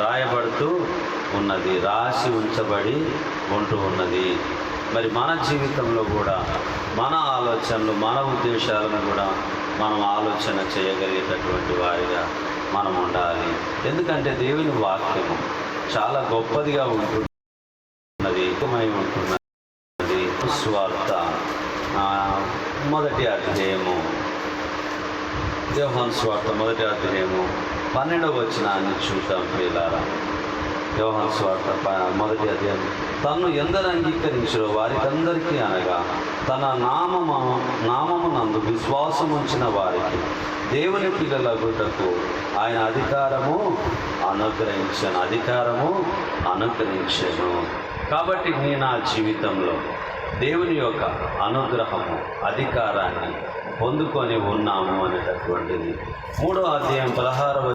రాయబడుతూ ఉన్నది రాసి ఉంచబడి ఉంటూ ఉన్నది. మరి మన జీవితంలో కూడా మన ఆలోచనలు మన ఉద్దేశాలను కూడా మనం ఆలోచన చేయగలిగేటటువంటి వారిగా మనం ఉండాలి. ఎందుకంటే దేవుని వాక్యము చాలా గొప్పదిగా ఉంటున్నది ఏకమై ఉంటున్నది. స్వార్థ మొదటి అధ్యాయము. యోహాన్ స్వార్థ మొదటి అధ్యాయము. పన్నెండవ వచనాన్ని చూద్దాం ప్రియులారా. యోహన్ స్వార్థ మొదటి అధ్యాయం. తను ఎందరు అంగీకరించో వారికందరికీ అనగా తన నామము నామమునందు విశ్వాసం ఉంచిన వారికి దేవుని పిల్లలగుటకు ఆయన అధికారము అనుగ్రహించను అధికారము అనుగ్రహించను. కాబట్టి నీ నా జీవితంలో దేవుని యొక్క అనుగ్రహము అధికారాన్ని పొందుకొని ఉన్నాము అనేటటువంటిది. మూడో అధ్యాయం పదహారవ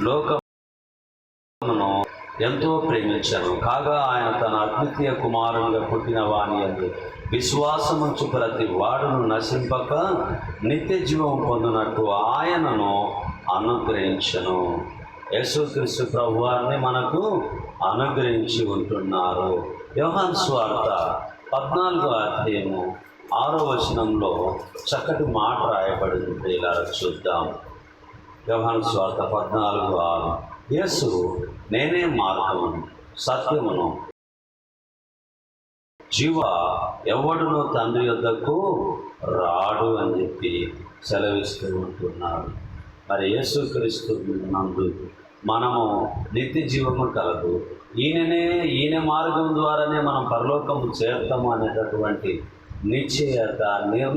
లోకమును ఎంతో ప్రేమించను. కాగా ఆయన తన అద్వితీయ కుమారునిగా పుట్టిన వాణి అందు విశ్వాసముంచు ప్రతి వాడును నశింపక నిత్య జీవం పొందినట్టు ఆయనను అనుగ్రహించను. యేసుక్రీస్తు ప్రభు వారిని మనకు అనుగ్రహించి ఉంటున్నారు. యోహాన్ స్వార్త పద్నాలుగో అధ్యయము ఆరో వచనంలో చక్కటి మాట రాయబడింది. ఇలా చూద్దాం. యోహాను స్వార్థ పద్నాలుగు ఆరు. యేసు నేనే మార్గమును సత్యమును. జీవ ఎవడునో తండ్రి యొద్దకు రాడు అని చెప్పి సెలవిస్తూ ఉంటున్నాడు. మరి యేసుక్రీస్తు నందు మనము నిత్య జీవము కలదు. ఈయననే ఈయన మార్గం ద్వారానే మనం పరలోకము చేరుతాము అనేటటువంటి నిశ్చయత నిర్ణయం